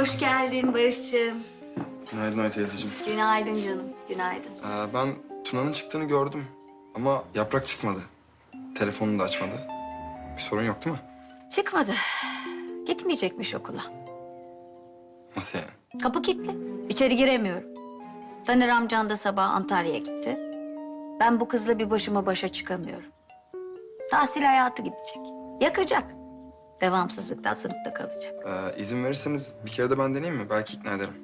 Hoş geldin Barış'cığım. Günaydın Ay teyzeciğim. Günaydın canım, günaydın. Ee, ben Tuna'nın çıktığını gördüm. Ama yaprak çıkmadı. Telefonunu da açmadı. Bir sorun yok değil mi? Çıkmadı. Gitmeyecekmiş okula. Nasıl yani? Kapı kilitli. İçeri giremiyorum. Taner amcan da sabah Antalya'ya gitti. Ben bu kızla bir başıma başa çıkamıyorum. Tahsil hayatı gidecek. Yakacak. Devamsızlıktan sınıfta kalacak. Ee, izin verirseniz bir kere de ben deneyeyim mi? Belki ikna ederim.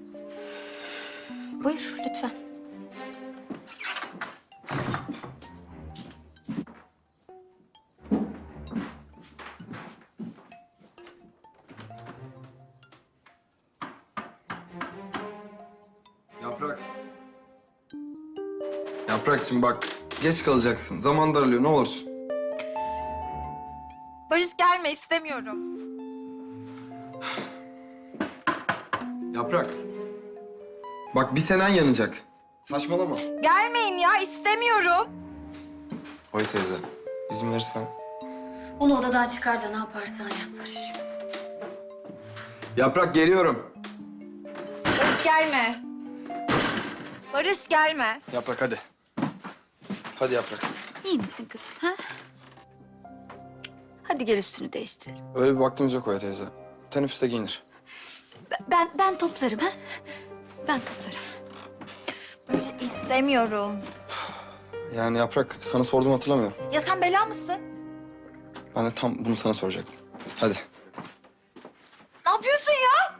Buyur lütfen. Yaprak. Yaprakçım bak geç kalacaksın. Zaman daralıyor ne olursun. Gelme istemiyorum. Yaprak. Bak bir senen yanacak. Saçmalama. Gelmeyin ya istemiyorum. Oy teyze izin verirsen. Onu odadan çıkar da ne yaparsan yap Barış'cığım. Yaprak geliyorum. Barış gelme. Barış gelme. Yaprak hadi. Hadi Yaprak. İyi misin kızım ha? Hadi gel üstünü değiştirelim. Öyle bir vaktimiz yok Oya teyze. Teneffüste giyinir. Ben ben toplarım ha. Ben toplarım. Barış istemiyorum. Yani Yaprak sana sordum hatırlamıyorum. Ya sen bela mısın? Ben de tam bunu sana soracaktım. Hadi. Ne yapıyorsun ya?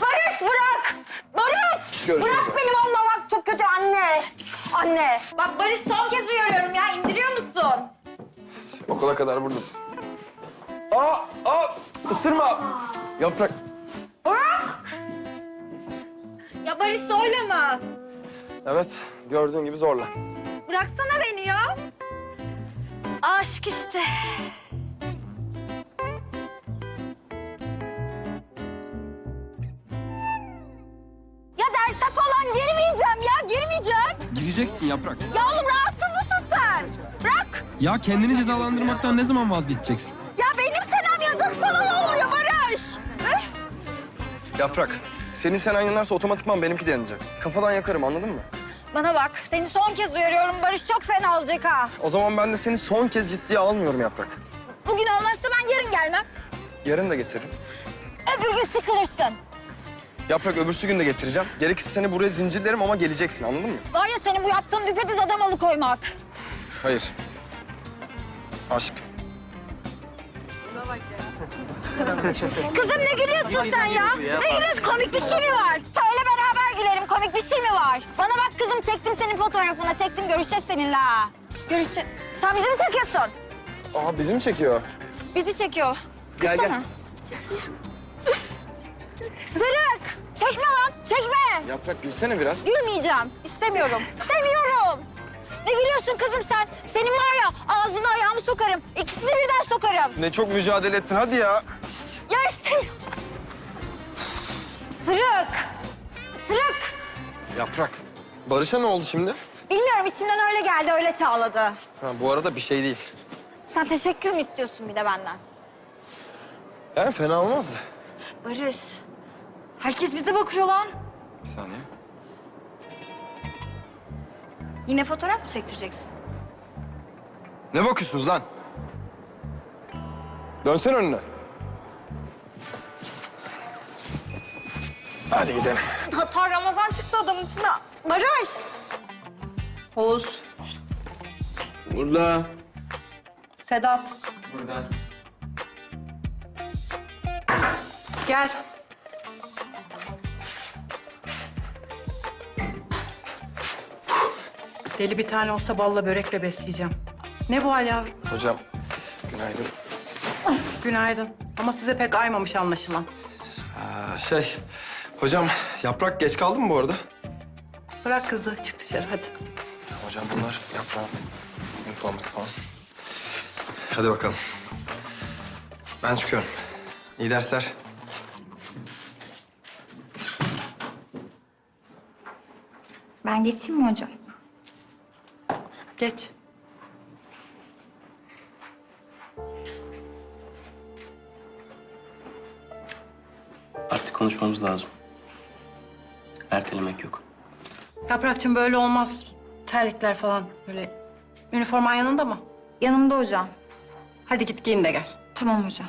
Barış bırak! Barış! Görüşürüz. Bırak beni valla bak çok kötü anne. Anne. Bak Barış son kez uyarıyorum ya indiriyor musun? Okula kadar buradasın. Aa, aa, ısırma. Yaprak. Ya Barış söyleme. Evet, gördüğün gibi zorla. Bıraksana beni ya. Aşk işte. Ya derse falan girmeyeceğim ya girmeyeceğim. Gireceksin yaprak. Ya oğlum rahatsız mısın sen? Bırak. Ya kendini cezalandırmaktan ne zaman vazgeçeceksin? Ya sana ne oluyor Barış? Üf! Yaprak, senin senen yanarsa otomatikman benimki de yanacak. Kafadan yakarım anladın mı? Bana bak seni son kez uyarıyorum Barış çok fena olacak ha. O zaman ben de seni son kez ciddiye almıyorum Yaprak. Bugün olmazsa ben yarın gelmem. Yarın da getiririm. Öbür gün sıkılırsın. Yaprak öbürsü gün de getireceğim. Gerekirse seni buraya zincirlerim ama geleceksin anladın mı? Var ya senin bu yaptığın düpedüz adam alıkoymak. Hayır. Aşk. Kızım ne gülüyorsun sen ya? Ne gülüyorsun? Komik bir şey mi var? Söyle beraber gülerim. Komik bir şey mi var? Bana bak kızım çektim senin fotoğrafını. Çektim görüşeceğiz seninle ha. Görüşeceğiz. Sen bizi mi çekiyorsun? Aa bizi mi çekiyor? Bizi çekiyor. Gel gel. Zırık! Çekme lan, çekme! Yaprak gülsene biraz. Gülmeyeceğim, istemiyorum. İstemiyorum! Ne gülüyorsun kızım sen? Senin var ya ağzına ayağımı sokarım. İkisini birden sokarım. Ne çok mücadele ettin hadi ya. Ya istemiyorum. Sırık! Sırık! Yaprak. Barış'a ne oldu şimdi? Bilmiyorum içimden öyle geldi, öyle çağladı. Ha, bu arada bir şey değil. Sen teşekkür mü istiyorsun bir de benden? Yani fena olmazdı. Barış, herkes bize bakıyor lan. Bir saniye. Yine fotoğraf mı çektireceksin? Ne bakıyorsunuz lan? Dönsene önüne. Hadi gidelim. Hatta Ramazan çıktı adamın içinde. Barış! Oğuz, Burada. Sedat. Burada. Gel. Deli bir tane olsa balla börekle besleyeceğim. Ne bu hal yavrum? Hocam, günaydın. Günaydın. Ama size pek aymamış anlaşılan. Aa, şey, hocam yaprak geç kaldı mı bu arada? Bırak kızı, çık dışarı hadi. Hocam bunlar yaprağın uniforması falan. Hadi bakalım. Ben çıkıyorum. İyi dersler. Ben geçeyim mi hocam? Geç. Artık konuşmamız lazım. Ertelemek yok. Yaprakçım böyle olmaz. Terlikler falan böyle. Üniforman yanında mı? Yanımda hocam. Hadi git giyin de gel. Tamam hocam.